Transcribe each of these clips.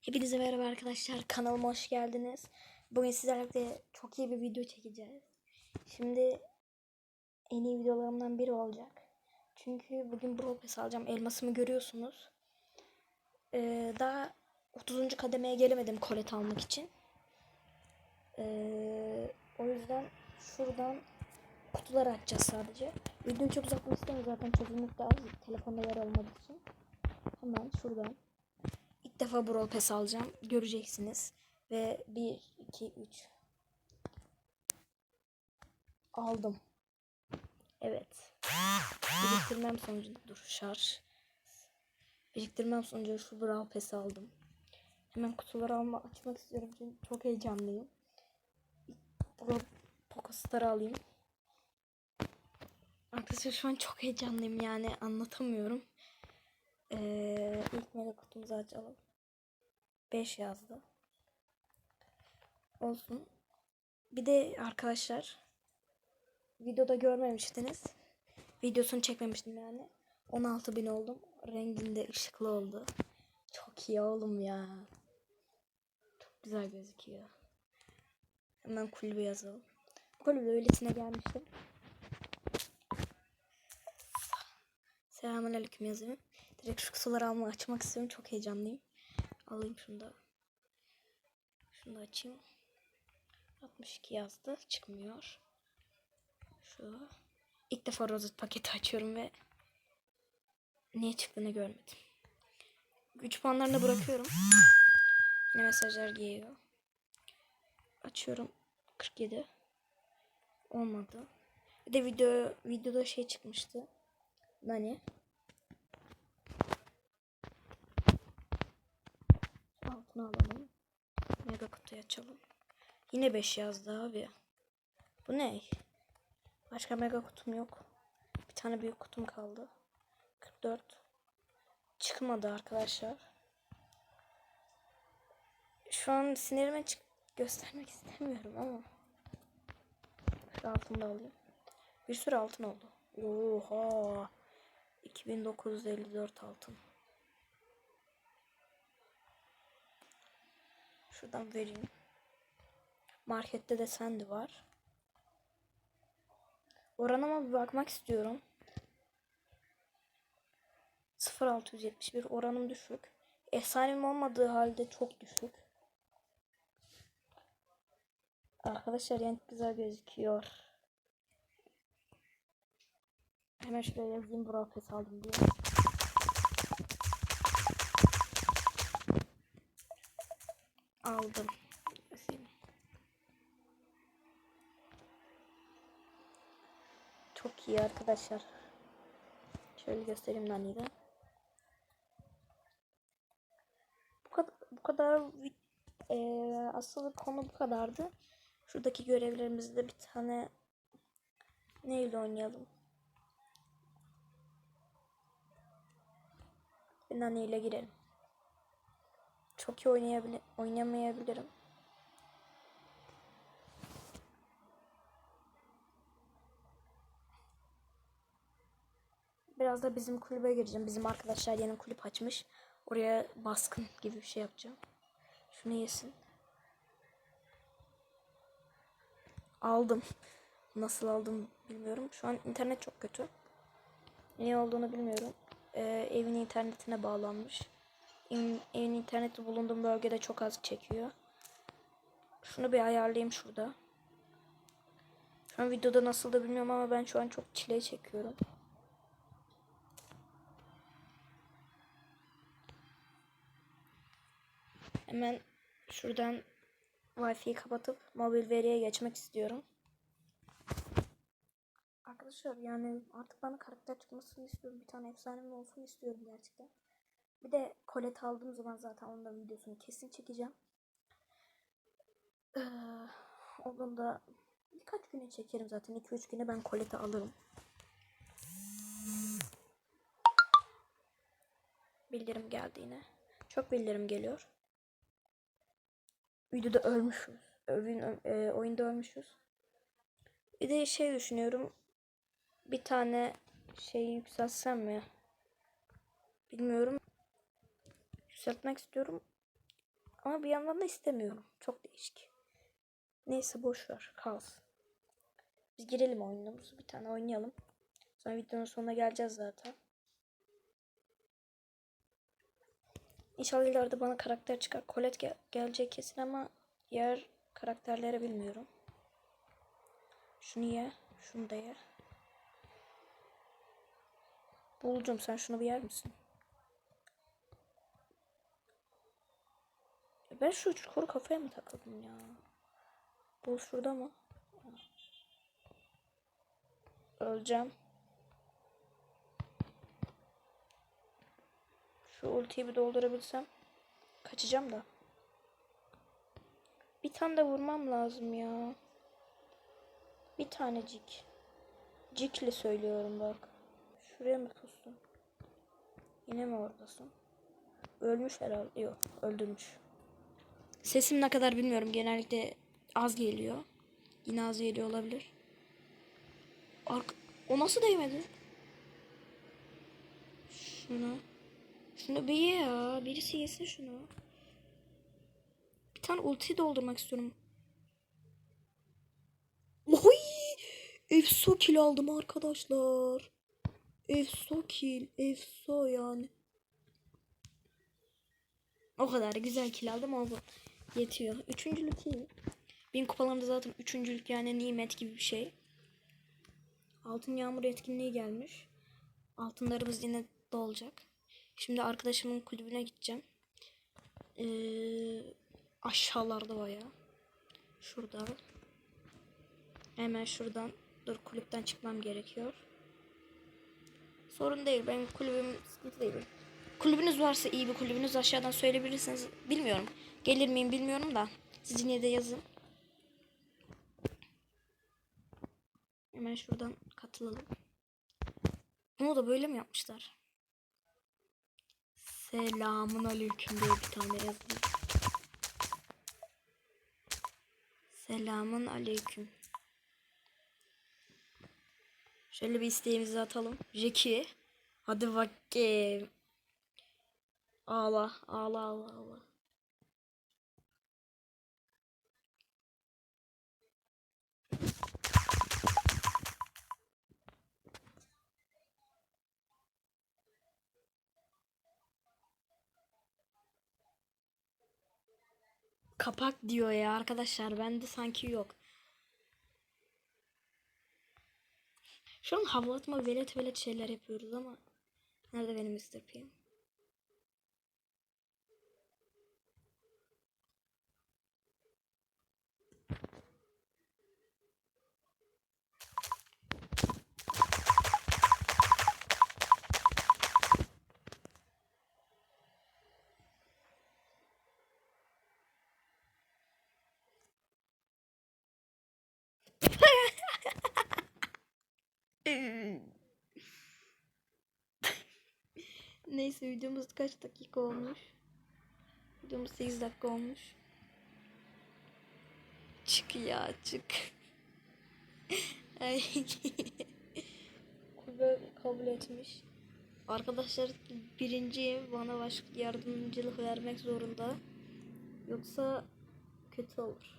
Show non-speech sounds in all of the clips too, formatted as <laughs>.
Hepinize merhaba arkadaşlar. Kanalıma hoş geldiniz. Bugün sizlerle çok iyi bir video çekeceğiz. Şimdi en iyi videolarımdan biri olacak. Çünkü bugün Pass alacağım. Elmasımı görüyorsunuz. Ee, daha 30. kademeye gelemedim kolet almak için. Ee, o yüzden şuradan kutuları açacağız sadece. Videoyu çok uzatmak zaten çözünürlük de az. Telefonda yer olmadığı için. Hemen şuradan Defa Brawl Pass alacağım. Göreceksiniz. Ve 1, 2, 3. Aldım. Evet. Biriktirmem sonucu dur şarj. Biriktirmem sonucu şu Brawl Pass'i aldım. Hemen kutuları alma açmak istiyorum çünkü çok heyecanlıyım. Brawl Pokostar'ı alayım. Arkadaşlar şu an çok heyecanlıyım yani anlatamıyorum. Ee, ilk mega kutumuzu açalım. 5 yazdı. Olsun. Bir de arkadaşlar videoda görmemiştiniz. Videosunu çekmemiştim yani. 16 bin oldum. Renginde ışıklı oldu. Çok iyi oğlum ya. Çok güzel gözüküyor. Hemen kulübe yazalım. Kulübe öylesine gelmiştim. Selamünaleyküm yazayım. Direkt şu kutuları alma açmak istiyorum. Çok heyecanlıyım. Alayım şunu da. Şunu da açayım. 62 yazdı. Çıkmıyor. Şu. İlk defa rozet paketi açıyorum ve niye çıktığını görmedim. Güç puanlarını bırakıyorum. Yine mesajlar geliyor. Açıyorum. 47. Olmadı. Bir de video videoda şey çıkmıştı. Nani? Kutuyu açalım. Yine 5 yazdı abi. Bu ne? Başka mega kutum yok. Bir tane büyük kutum kaldı. 44. Çıkmadı arkadaşlar. Şu an sinirime çık göstermek istemiyorum ama. Şu altını da alayım. Bir sürü altın oldu. Oha. 2954 altın. Şuradan vereyim. Markette de sendi var. Oranıma bir bakmak istiyorum. 0671 oranım düşük. Efsanem olmadığı halde çok düşük. Arkadaşlar yani güzel gözüküyor. Hemen şuraya yazayım Brawl aldım diye. Aldım. Çok iyi arkadaşlar. Şöyle göstereyim Nani'yi. Bu kadar, bu kadar e, asıl konu bu kadardı. Şuradaki görevlerimizde bir tane neyle oynayalım? Nani ile girelim. Çok iyi oynayabilir, oynamayabilirim. Biraz da bizim kulübe gireceğim. Bizim arkadaşlar yeni kulüp açmış. Oraya baskın gibi bir şey yapacağım. Şunu yesin. Aldım. Nasıl aldım bilmiyorum. Şu an internet çok kötü. Niye olduğunu bilmiyorum. Ee, evin internetine bağlanmış. Evin, evin interneti bulunduğum bölgede çok az çekiyor. Şunu bir ayarlayayım şurada. Şu an videoda nasıl da bilmiyorum ama ben şu an çok çile çekiyorum. Hemen şuradan Wi-Fi'yi kapatıp mobil veriye geçmek istiyorum. Arkadaşlar yani artık bana karakter çıkmasını istiyorum. Bir tane efsanem olsun istiyorum gerçekten. Bir de kolet aldığım zaman zaten onun da videosunu kesin çekeceğim. Ee, onun da birkaç güne çekerim zaten. 2-3 güne ben koleti alırım. Bildirim geldi yine. Çok bildirim geliyor. Videoda ölmüşüz. Oyun, e, oyunda ölmüşüz. Bir de şey düşünüyorum. Bir tane şey yükseltsem mi? Bilmiyorum. Yükseltmek istiyorum. Ama bir yandan da istemiyorum. Çok değişik. Neyse boş ver. Kalsın. Biz girelim oyunumuzu. Bir tane oynayalım. Sonra videonun sonuna geleceğiz zaten. İnşallah ileride bana karakter çıkar. Colette gel- gelecek kesin ama diğer karakterleri bilmiyorum. Şunu ye. Şunu da ye. Bulcum sen şunu bir yer misin? Ben şu çukuru kafaya mı takıldım ya? Bul şurada mı? Öleceğim. Şu ultiyi bir doldurabilsem. Kaçacağım da. Bir tane de vurmam lazım ya. Bir tanecik. Cikli söylüyorum bak. Şuraya mı pustun? Yine mi oradasın? Ölmüş herhalde. Yok öldürmüş. Sesim ne kadar bilmiyorum. Genellikle az geliyor. Yine az geliyor olabilir. Ark o nasıl değmedi? Şunu. Şunu bir ye ya. Birisi yesin şunu. Bir tane ulti doldurmak istiyorum. Oy! Efso kill aldım arkadaşlar. Efso kill. Efso yani. O kadar güzel kill aldım bu yetiyor. Üçüncülük iyi. Bin kupalarında zaten üçüncülük yani nimet gibi bir şey. Altın yağmur etkinliği gelmiş. Altınlarımız yine dolacak. Şimdi arkadaşımın kulübüne gideceğim. Ee, aşağılarda baya. Şurada. Hemen şuradan. Dur kulüpten çıkmam gerekiyor. Sorun değil. Ben kulübüm sıkıntı değil. Kulübünüz varsa iyi bir kulübünüz aşağıdan söyleyebilirsiniz. Bilmiyorum. Gelir miyim bilmiyorum da. Siz yine de yazın. Hemen şuradan katılalım. Bunu da böyle mi yapmışlar? Selamun aleyküm diye bir tane yazdım. Selamun aleyküm. Şöyle bir isteğimizi atalım. Jackie. Hadi bakayım. Ağla, ağla, ağla, ağla. Kapak diyor ya arkadaşlar. Bende sanki yok. Şu an hava atma velet velet şeyler yapıyoruz ama nerede benim Mr. Neyse videomuz kaç dakika olmuş? Videomuz 8 dakika olmuş. Çık ya çık. <laughs> Ay. Kulübe kabul etmiş. Arkadaşlar birinci bana baş yardımcılık vermek zorunda. Yoksa kötü olur.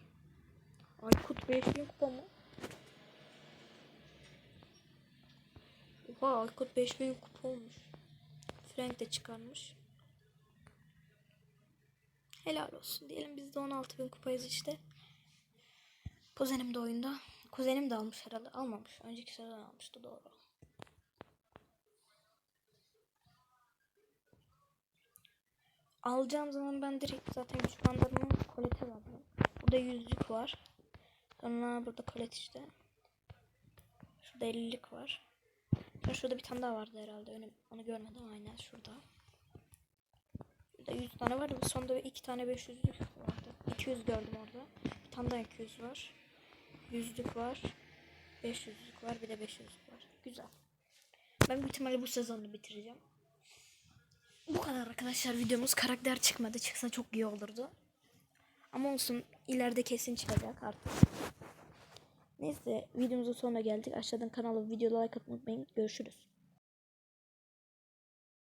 Aykut 5000 kupa mı? Oha Aykut 5000 kupa olmuş. Frank de çıkarmış. Helal olsun diyelim biz de 16 bin kupayız işte. Kuzenim de oyunda. Kuzenim de almış herhalde. Almamış. Önceki sezon almıştı doğru. Alacağım zaman ben direkt zaten güç bandlarımı kolete aldım. Burada yüzlük var. Sonra burada kolet işte. Şurada 50'lik var. Sonra şurada bir tane daha vardı herhalde. Onu, onu görmedim aynen şurada. Burada 100 tane vardı. Sonunda iki tane 500'lük vardı. 200 gördüm orada. Bir tane daha 200 var. 100'lük var. 500'lük var. Bir de 500'lük var. Güzel. Ben büyük ihtimalle bu sezonu bitireceğim. Bu kadar arkadaşlar videomuz. Karakter çıkmadı. Çıksa çok iyi olurdu. Ama olsun. ileride kesin çıkacak artık. Neyse videomuzun sonuna geldik. Aşağıdan kanala video like atmayı unutmayın. Görüşürüz.